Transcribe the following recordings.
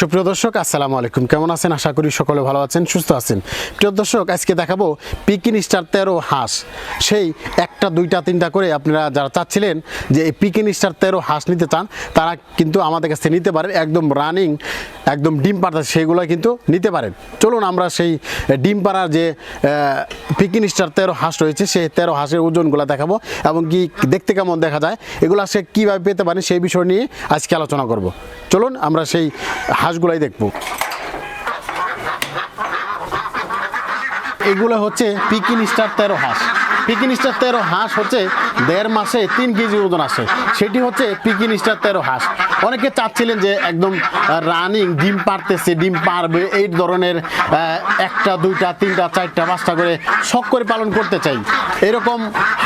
সুপ্রিয় দর্শক, আসসালামু আলাইকুম। কেমন আছেন? আশা করি সকলে ভালো আছেন, সুস্থ আছেন। প্রিয় দর্শক, আজকে দেখাবো পিকিন স্টার তেরো হাঁস। সেই একটা, দুইটা, তিনটা করে আপনারা যারা চাচ্ছিলেন যে এই পিকিন স্টার তেরো হাঁস নিতে চান, তারা কিন্তু আমাদের কাছে নিতে পারেন। একদম রানিং একদম ডিম পাড়া সেইগুলো কিন্তু নিতে পারেন। চলুন আমরা সেই ডিম পাড়ার যে পিকিন স্টার তেরো হাঁস রয়েছে, সেই তেরো হাঁসের ওজনগুলো দেখাবো এবং কি দেখতে কেমন দেখা যায়, এগুলো সে কীভাবে পেতে পারেন সেই বিষয় নিয়ে আজকে আলোচনা করব। চলুন আমরা সেই হাঁসগুলাই দেখব। এগুলো হচ্ছে পিকিন স্টার তেরো হাঁস। পিকিন স্টার তেরো হাঁস হচ্ছে দেড় মাসে তিন কেজি ওজন আসে সেটি হচ্ছে পিকিন স্টার তেরো হাঁস। অনেকে চাচ্ছিলেন যে একদম রানিং ডিম পারতেছে, ডিম পারবে, এই ধরনের একটা, দুইটা, তিনটা, চারটা, পাঁচটা করে শখ করে পালন করতে চাই। এরকম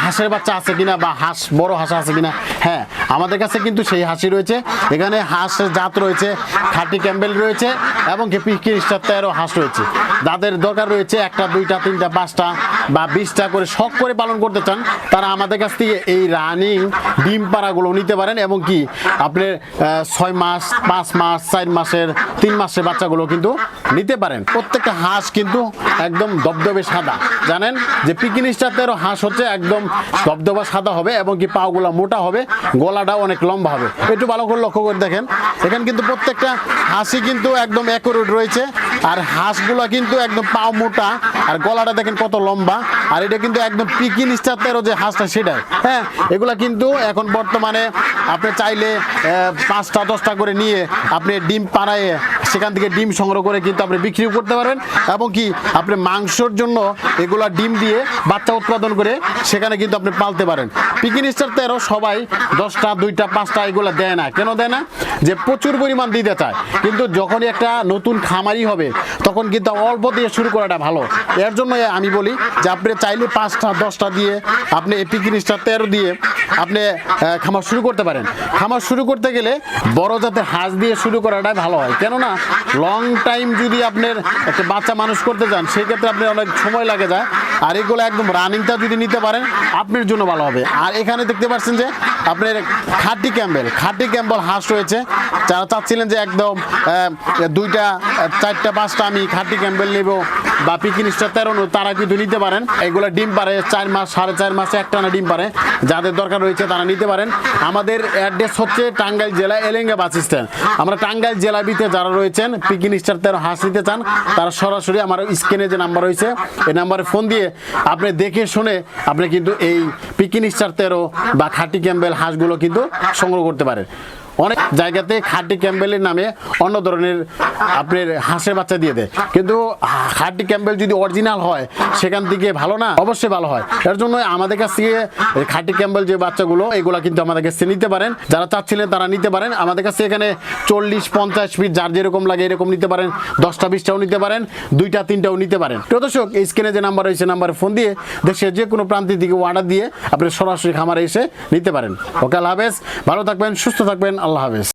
হাঁসের বাচ্চা আছে কিনা বা হাঁস, বড় হাঁস আছে কিনা? হ্যাঁ আমাদের কাছে কিন্তু সেই হাসি রয়েছে। এখানে হাঁসের জাত রয়েছে, খাটি ক্যাম্বেল রয়েছে এবং পিকিন স্টার তেরো হাঁস রয়েছে। যাদের দরকার রয়েছে একটা, দুইটা, তিনটা, পাঁচটা বা বিশটা করে শখ করে পালন করতে চান, তারা আমাদের কাছ থেকে এই রানিং ডিম পাড়াগুলো নিতে পারেন এবং কি আপনি ছয় মাস, পাঁচ মাস, চার মাসের, তিন মাসের বাচ্চাগুলো কিন্তু নিতে পারেন। প্রত্যেকটা হাঁস কিন্তু একদম দবদবে সাদা। জানেন যে পিকিন স্টারতেরও হাঁস হচ্ছে একদম দবদবা সাদা হবে এবং কি পাগুলো মোটা হবে, গলাটাও অনেক লম্বা হবে। একটু ভালো করে লক্ষ্য করে দেখেন। এখানে কিন্তু প্রত্যেকটা হাঁসই কিন্তু একদম অ্যাকুরেট রয়েছে। আর হাঁসগুলো কিন্তু একদম পাও মোটা, আর গলাটা দেখেন কত লম্বা, আর এটা কিন্তু একদম পিকিন স্টারতেরও যে হাঁসটা, সেটাই। হ্যাঁ এগুলা কিন্তু এখন বর্তমানে আপনি চাইলে পাঁচটা, দশটা করে নিয়ে আপনি ডিম পাড়ায় সেখান থেকে ডিম সংগ্রহ করে কিন্তু আপনি বিক্রি করতে পারবেন। এবং কি, আপনি মাংসর জন্য এগুলা ডিম দিয়ে বাচ্চা উৎপাদন করে সেখানে কিন্তু আপনি পালতে পারেন। পিকিন স্টার তেরো সবাই দশটা, দুইটা, পাঁচটা এগুলো দেয় না। কেন দেয় না? যে প্রচুর পরিমাণ দিতে চায়। কিন্তু যখনই একটা নতুন খামারি হবে, তখন কিন্তু অল্প দিয়ে শুরু করাটা ভালো। এর জন্য আমি বলি যে আপনি চাইলে পাঁচটা, দশটা দিয়ে আপনি এই পিকিন স্টার তেরো দিয়ে আপনি খামার শুরু করতে পারেন। খামার শুরু করতে গেলে বড় জাতের হাঁস দিয়ে শুরু করাটাই ভালো হয়। কেননা লং টাইম যদি আপনার একটা বাচ্চা মানুষ করতে চান সেক্ষেত্রে আপনার অনেক সময় লাগে যায়। আর এগুলো একদম রানিংটা যদি নিতে পারেন, আপনার জন্য ভালো হবে। আর এখানে দেখতে পাচ্ছেন যে আপনার খাটি ক্যাম্বেল খাটি ক্যাম্বেল হাঁস রয়েছে। যারা চাচ্ছিলেন যে একদম দুইটা, চারটা, পাঁচটা আমি খাটি ক্যাম্বেল নেব বা পিকিন স্টার তেরো কিন্তু নিতে পারেন। এগুলো ডিম পারে চার মাস, সাড়ে চার মাসে একটা না ডিম পারে। যাদের দরকার রয়েছে তারা নিতে পারেন। আমাদের অ্যাড্রেস হচ্ছে টাঙ্গাইল জেলা এলেঙ্গা বাস স্ট্যান্ড। আমরা টাঙ্গাইল জেলা ভিতরে যারা রয়েছেন পিকিন স্টার তেরো হাঁস নিতে চান, তারা সরাসরি আমার স্ক্রিনে যে নাম্বার রয়েছে, এই নাম্বারে ফোন দিয়ে আপনি দেখে শুনে আপনি কিন্তু এই পিকিন স্টার তেরো বা খাটি ক্যাম্বেল হাঁসগুলো কিন্তু সংগ্রহ করতে পারেন। অনেক জায়গাতে খাটি ক্যাম্বেলের নামে অন্য ধরনের আপনার হাঁসের বাচ্চা দিয়ে দেয়। কিন্তু খাটি ক্যাম্বেল যদি অরিজিনাল হয়, সেখান থেকে ভালো না? অবশ্যই ভালো হয়। এর জন্য আমাদের কাছ থেকে খাটি ক্যাম্বেল যে বাচ্চাগুলো, এগুলো কিন্তু আমাদের কাছে নিতে পারেন। যারা চাচ্ছিলেন তারা নিতে পারেন। আমাদের কাছে এখানে চল্লিশ, পঞ্চাশ ফিট যার যেরকম লাগে এরকম নিতে পারেন। দশটা, বিশটাও নিতে পারেন। দুইটা, তিনটাও নিতে পারেন। প্রিয় দর্শক, এই স্ক্রিনে যে নাম্বার রয়েছে, নাম্বারে ফোন দিয়ে দেশের যে কোনো প্রান্তিক দিকে অর্ডার দিয়ে আপনি সরাসরি খামারে এসে নিতে পারেন। ওকে, আল্লাহ হাফেজ। ভালো থাকবেন, সুস্থ থাকবেন। আল্লাহ হাফেজ